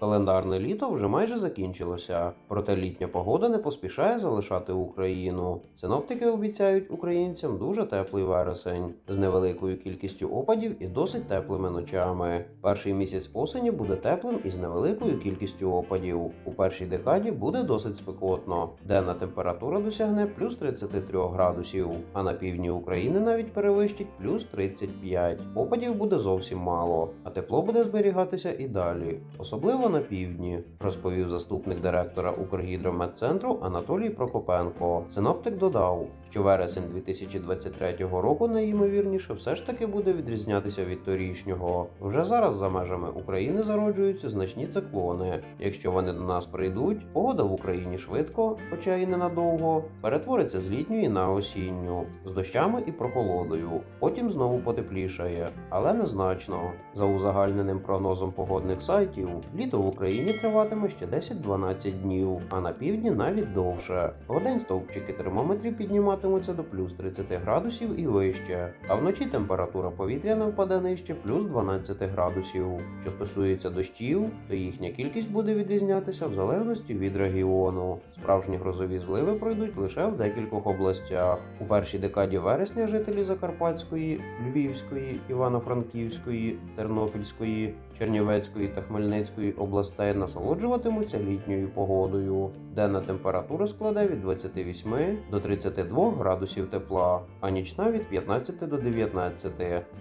Календарне літо вже майже закінчилося, проте літня погода не поспішає залишати Україну. Синоптики обіцяють українцям дуже теплий вересень з невеликою кількістю опадів і досить теплими ночами. Перший місяць осені буде теплим і з невеликою кількістю опадів. У першій декаді буде досить спекотно. Денна температура досягне плюс 33 градусів, а на півдні України навіть перевищить плюс 35. Опадів буде зовсім мало, а тепло буде зберігатися і далі, особливо на півдні, розповів заступник директора Укргідрометцентру Анатолій Прокопенко. Синоптик додав, що вересень 2023 року найімовірніше все ж таки буде відрізнятися від торішнього. Вже зараз за межами України зароджуються значні циклони. Якщо вони до нас прийдуть, погода в Україні швидко, хоча і ненадовго, перетвориться з літньої на осінню, з дощами і прохолодою. Потім знову потеплішає, але незначно. За узагальненим прогнозом погодних сайтів, літо в Україні триватиме ще 10-12 днів, а на півдні навіть довше. Вдень стовпчики термометрів підніматимуться до плюс 30 градусів і вище, а вночі температура повітря не впаде нижче плюс 12 градусів. Що стосується дощів, то їхня кількість буде відрізнятися в залежності від регіону. Справжні грозові зливи пройдуть лише в декількох областях. У першій декаді вересня жителі Закарпатської, Львівської, Івано-Франківської, Тернопільської, Чернівецької та Хмельницької областей насолоджуватимуться літньою погодою. Денна температура складе від 28 до 32 градусів тепла, а нічна від 15 до 19.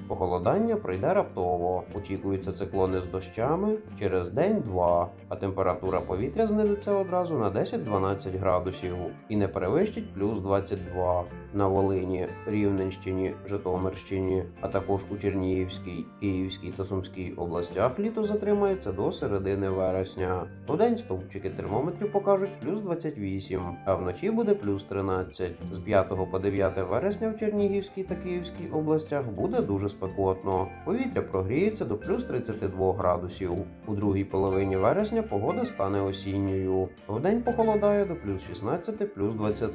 Похолодання пройде раптово. Очікуються циклони з дощами через день-два, а температура повітря знизиться одразу на 10-12 градусів і не перевищить плюс 22. На Волині, Рівненщині, Житомирщині, а також у Чернігівській, Київській та Сумській областях літо затримається до середини вересня. Вдень стовпчики термометрів покажуть плюс 28, а вночі буде плюс 13. З 5 по 9 вересня в Чернігівській та Київській областях буде дуже спекотно. Повітря прогріється до плюс 32 градусів. У другій половині вересня погода стане осінньою. Вдень похолодає до плюс 16, плюс 20.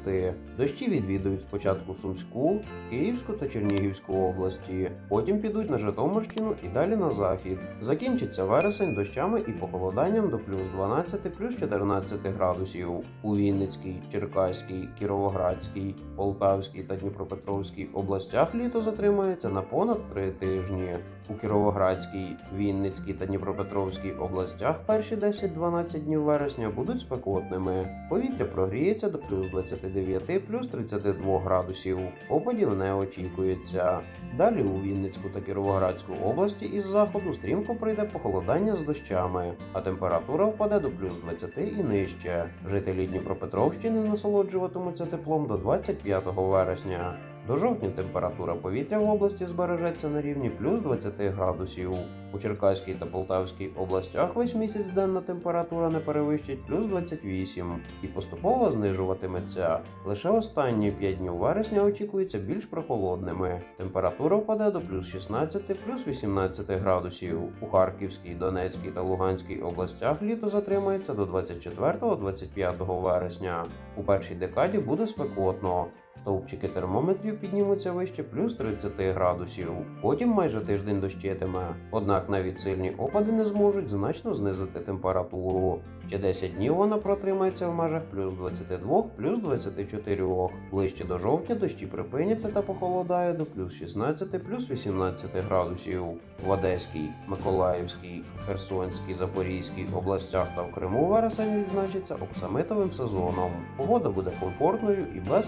Дощі відвідують спочатку Сумську, Київську та Чернігівську області, потім підуть на Житомирщину і далі на захід. Закінчиться вересень дощами і похолоданням до плюс 12, плюс 14 градусів. У Вінницькій, Черкаській, Кіровоградській, Полтавській та Дніпропетровській областях літо затримається на понад 3 тижні. У Кіровоградській, Вінницькій та Дніпропетровській областях перші 10-12 днів вересня будуть спекотними. Повітря прогріється до плюс 29, плюс 32 градусів. Опадів не очікується. Далі у Вінницьку та Кіровоградську області із заходу стрімко прийде похолодання з дощами, а температура впаде до плюс 20 і нижче. Жителі Дніпропетровщини насолоджуватимуться теплом до 25 вересня. До жовтня температура повітря в області збережеться на рівні плюс 20 градусів. У Черкаській та Полтавській областях весь місяць денна температура не перевищить плюс 28 і поступово знижуватиметься. Лише останні 5 днів вересня очікуються більш прохолодними. Температура впаде до плюс 16 плюс 18 градусів. У Харківській, Донецькій та Луганській областях літо затримається до 24-25 вересня. У першій декаді буде спекотно. Стовпчики термометрів піднімуться вище плюс 30 градусів. Потім майже тиждень дощитиме. Однак навіть сильні опади не зможуть значно знизити температуру. Ще 10 днів вона протримається в межах плюс 22, плюс 24. Ближче до жовтня дощі припиняться та похолодає до плюс 16, плюс 18 градусів. В Одеській, Миколаївській, Херсонській, Запорізькій областях та в Криму вересень відзначиться оксамитовим сезоном. Погода буде комфортною і без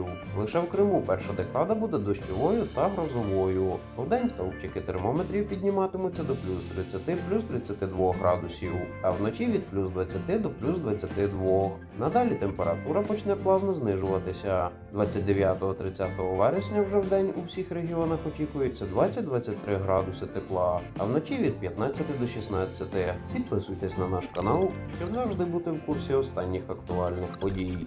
опадів. Лише в Криму перша декада буде дощовою та грозовою. Вдень стовпчики термометрів підніматимуться до плюс 30, плюс 32 градусів, а вночі від плюс 20 до плюс 22. Надалі температура почне плавно знижуватися. 29-30 вересня вже в день у всіх регіонах очікується 20-23 градуси тепла, а вночі від 15 до 16. Підписуйтесь на наш канал, щоб завжди бути в курсі останніх актуальних подій.